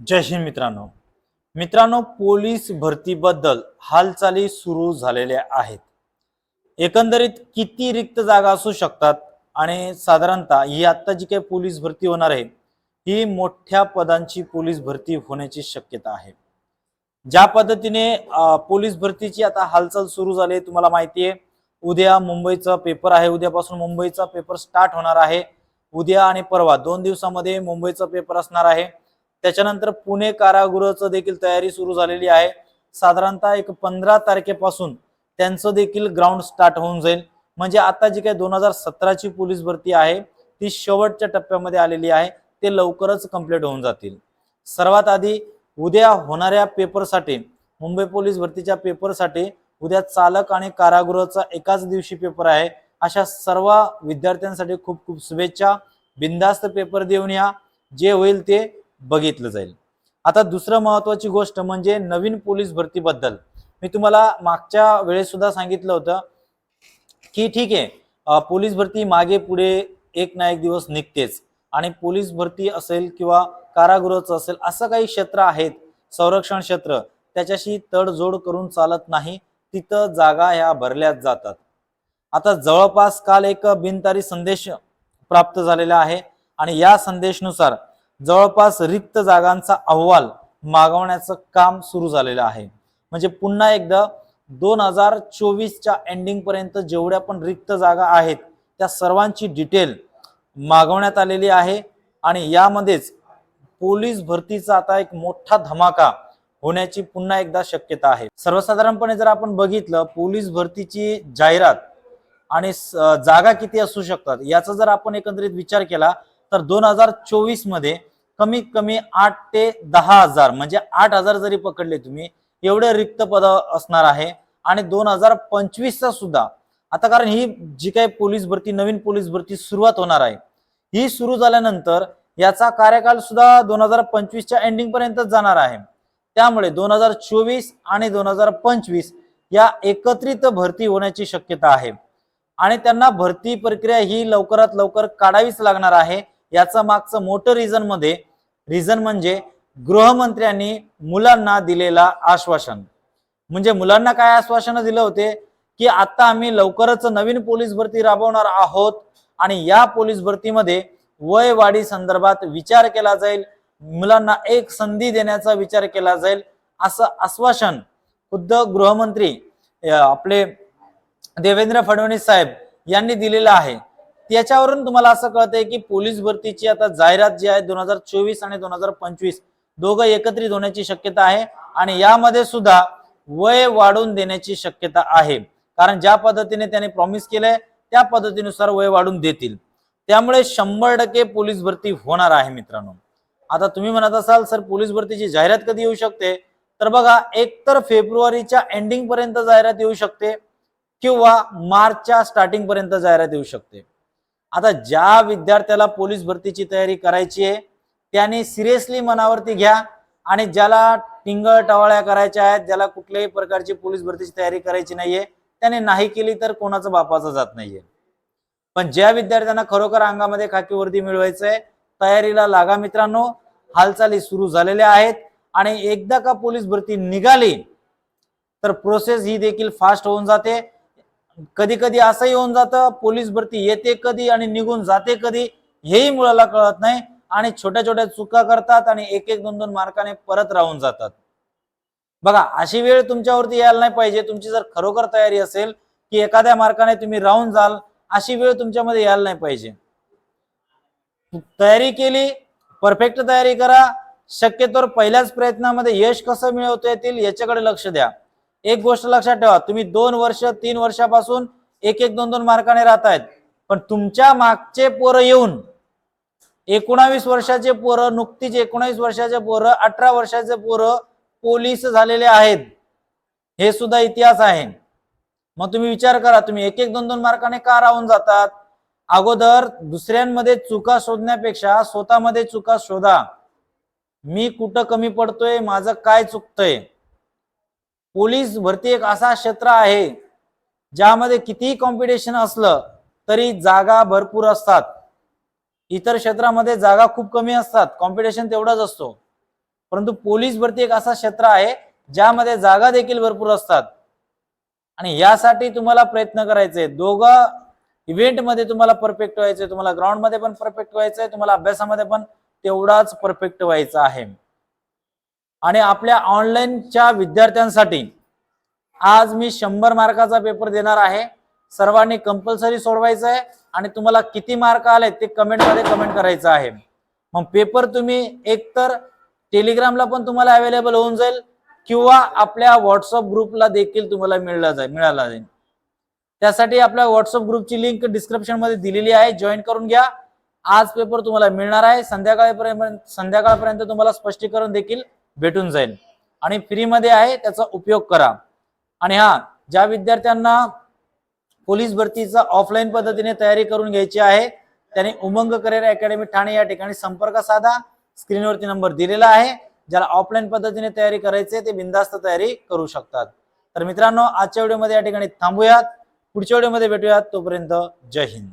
जय हिंद मित्रांनो. मित्रांनो पोलीस भरतीबद्दल हालचाली सुरू झालेल्या आहेत. एकंदरीत किती रिक्त जागा असू शकतात आणि साधारणतः ही आत्ता जी काही पोलीस भरती होणार आहे ही मोठ्या पदांची पोलीस भरती होण्याची शक्यता आहे. ज्या पद्धतीने पोलीस भरतीची आता हालचाल सुरू झाली आहे तुम्हाला माहिती आहे उद्या मुंबईचा पेपर आहे उद्यापासून मुंबईचा पेपर स्टार्ट होणार आहे. उद्या आणि परवा दोन दिवसामध्ये मुंबईचा पेपर असणार आहे. त्याच्यानंतर पुणे कारागृहाचं देखील तयारी सुरू झालेली आहे. साधारणतः एक पंधरा तारखेपासून त्यांचं देखील ग्राउंड स्टार्ट होऊन जाईल. म्हणजे आता जी काही दोन हजार सतराची पोलीस भरती आहे ती शेवटच्या टप्प्यामध्ये आलेली आहे. ते लवकरच कंप्लीट होऊन जातील. सर्वात आधी उद्या होणाऱ्या पेपरसाठी मुंबई पोलीस भरतीच्या पेपरसाठी उद्या चालक आणि कारागृहाचा एकाच दिवशी पेपर आहे. अशा सर्व विद्यार्थ्यांसाठी खूप खूप शुभेच्छा. बिंदास्त पेपर देऊन या. जे होईल ते बघितलं जाईल. आता दुसरं महत्वाची गोष्ट म्हणजे नवीन पोलीस भरतीबद्दल. मी तुम्हाला मागच्या वेळेस सुद्धा सांगितलं होतं की ठीक आहे पोलीस भरती मागे पुढे एक ना एक दिवस निघतेच. आणि पोलीस भरती असेल किंवा कारागृहाचं असेल असं काही क्षेत्र आहेत संरक्षण क्षेत्र त्याच्याशी तडजोड करून चालत नाही तिथं जागा ह्या भरल्याच जातात. आता जवळपास काल एक बिनतारी संदेश प्राप्त झालेला आहे. आणि या संदेशनुसार जवळपास रिक्त जागांचा अहवाल मागवण्याचं काम सुरू झालेलं आहे. म्हणजे पुन्हा एकदा दोन हजार चोवीसच्या एंडिंग पर्यंत जेवढ्या पण रिक्त जागा आहेत त्या सर्वांची डिटेल मागवण्यात आलेली आहे आणि यामध्येच पोलीस भरतीचा आता एक मोठा धमाका होण्याची पुन्हा एकदा शक्यता आहे. सर्वसाधारणपणे जर आपण बघितलं पोलीस भरतीची जाहिरात आणि स- जागा किती असू शकतात याचा जर आपण एकंदरीत विचार केला तर दोन हजार चोवीसमध्ये कमीत कमी आठ ते दहा हजार म्हणजे आठ हजार जरी पकडले तुम्ही एवढे रिक्त पद असणार आहे. आणि दोन हजार पंचवीसचा सुद्धा आता कारण ही जी काही पोलीस भरती नवीन पोलीस भरती सुरुवात होणार आहे ही सुरू झाल्यानंतर याचा कार्यकाल सुद्धा दोन हजार पंचवीसच्या एंडिंग पर्यंतच जाणार आहे. त्यामुळे दोन हजार चोवीस आणि दोन हजार पंचवीस या एकत्रित भरती होण्याची शक्यता आहे. आणि त्यांना भरती प्रक्रिया ही लवकरात लवकर काढावीच लागणार आहे याचं मागचं मोठं रिझनमध्ये रिझन म्हणजे गृहमंत्र्यांनी मुलांना दिलेला आश्वासन. म्हणजे मुलांना काय आश्वासनं दिलं होते? की आता आम्ही लवकरच नवीन पोलीस भरती राबवणार आहोत आणि या पोलीस भरतीमध्ये वय वाढी संदर्भात विचार केला जाईल. मुलांना एक संधी देण्याचा विचार केला जाईल. असं आश्वासन खुद्द गृहमंत्री आपले देवेंद्र फडणवीस साहेब यांनी दिलेलं आहे. त्याच्यावरून तुम्हाला असं कळतंय की पोलीस भरतीची आता जाहिरात जी आहे दोन हजार चोवीस आणि दोन हजार पंचवीस दोघं एकत्रित होण्याची शक्यता आहे आणि यामध्ये सुद्धा वय वाढवून देण्याची शक्यता आहे. कारण ज्या पद्धतीने त्यांनी प्रॉमिस केलंय त्या पद्धतीनुसार वय वाढून देतील. त्यामुळे शंभर टक्के पोलीस भरती होणार आहे मित्रांनो. आता तुम्ही म्हणत असाल सर पोलीस भरतीची जाहिरात कधी येऊ शकते? तर बघा एक तर फेब्रुवारीच्या एंडिंग पर्यंत जाहिरात येऊ शकते किंवा मार्चच्या स्टार्टिंग पर्यंत जाहिरात येऊ शकते. आता ज्या विद्यार्थ्याला पोलीस भरतीची तयारी करायची आहे त्याने सिरियसली मनावरती घ्या आणि ज्याला टिंगळ टवाळ्या करायच्या आहेत ज्याला कुठल्याही प्रकारची पोलीस भरतीची तयारी करायची नाहीये त्याने नाही केली तर कोणाचं बापाचं जात नाहीये. पण ज्या विद्यार्थ्यांना खरोखर अंगामध्ये खाकी वर्दी मिळवायचंय तयारीला लागा मित्रांनो हालचाली सुरू झालेल्या आहेत आणि एकदा का पोलीस भरती निघाली तर प्रोसेस ही देखील फास्ट होऊन जाते. कधी कधी असंही होऊन जातं पोलीस भरती येते कधी आणि निघून जाते कधी हेही मुलाला कळत नाही आणि छोट्या छोट्या चुका करतात आणि एक एक दोन दोन मार्काने परत राहून जातात. बघा अशी वेळ तुमच्यावरती यायला नाही पाहिजे. तुमची जर खरोखर तयारी असेल की एखाद्या मार्काने तुम्ही राहून जाल अशी वेळ तुमच्यामध्ये यायला नाही पाहिजे. तयारी केली परफेक्ट तयारी करा. शक्यतोवर पहिल्याच प्रयत्नामध्ये यश कसं मिळवता येतील याच्याकडे लक्ष द्या. एक गोष्ट लक्षात ठेवा तुम्ही दोन वर्ष तीन वर्षापासून एक एक दोन दोन मार्काने राहतायत. पण तुमच्या मागचे पोरं येऊन एकोणावीस वर्षाचे पोरं नुकतीच एकोणावीस वर्षाचे पोरं अठरा वर्षाचे पोरं पोलीस झालेले आहेत. हे सुद्धा इतिहास आहे. मग तुम्ही विचार करा तुम्ही एक एक दोन दोन मार्काने का राहून जातात? अगोदर दुसऱ्यांमध्ये चुका शोधण्यापेक्षा स्वतःमध्ये चुका शोधा. मी कुठं कमी पडतोय? माझं काय चुकतंय? पोलीस भरती एक असा क्षेत्र आहे ज्यामध्ये कितीही कॉम्पिटिशन असलं तरी जागा भरपूर असतात. इतर क्षेत्रामध्ये जागा खूप कमी असतात. कॉम्पिटिशन तेवढाच असतो. परंतु पोलीस भरती एक असा क्षेत्र आहे ज्यामध्ये जागा देखील भरपूर असतात. आणि यासाठी तुम्हाला प्रयत्न करायचे. दोघं इव्हेंटमध्ये तुम्हाला परफेक्ट व्हायचंय. तुम्हाला ग्राउंडमध्ये पण परफेक्ट व्हायचंय. तुम्हाला अभ्यासामध्ये पण तेवढाच परफेक्ट व्हायचं आहे. आणि आपल्या ऑनलाईनच्या विद्यार्थ्यांसाठी आज मी शंभर मार्काचा पेपर देणार आहे. सर्वांनी कंपल्सरी सोडवायचं आहे आणि तुम्हाला किती मार्क आले ते कमेंटमध्ये कमेंट करायचं आहे. मग पेपर तुम्ही एकतर टेलिग्रामला पण तुम्हाला अवेलेबल होऊन जाईल किंवा आपल्या व्हॉट्सअप ग्रुपला देखील तुम्हाला मिळला जाईल मिळाला जाईल. त्यासाठी आपल्या व्हॉट्सअप ग्रुपची लिंक डिस्क्रिप्शनमध्ये दिलेली आहे. जॉईन करून घ्या. आज पेपर तुम्हाला मिळणार आहे. संध्याकाळपर्यंत संध्याकाळपर्यंत तुम्हाला स्पष्टीकरण देखील भेटून जाईल. आणि फ्रीमध्ये आहे त्याचा उपयोग करा. आणि हा ज्या विद्यार्थ्यांना पोलीस भरतीचा ऑफलाईन पद्धतीने तयारी करून घ्यायची आहे त्याने उमंग करिअर अकॅडमी ठाणे या ठिकाणी संपर्क साधा. स्क्रीनवरती नंबर दिलेला आहे. ज्याला ऑफलाईन पद्धतीने तयारी करायची ते बिंदास्त तयारी करू शकतात. तर मित्रांनो आजच्या व्हिडिओमध्ये या ठिकाणी थांबूयात. पुढच्या व्हिडिओमध्ये भेटूयात. तोपर्यंत जय हिंद.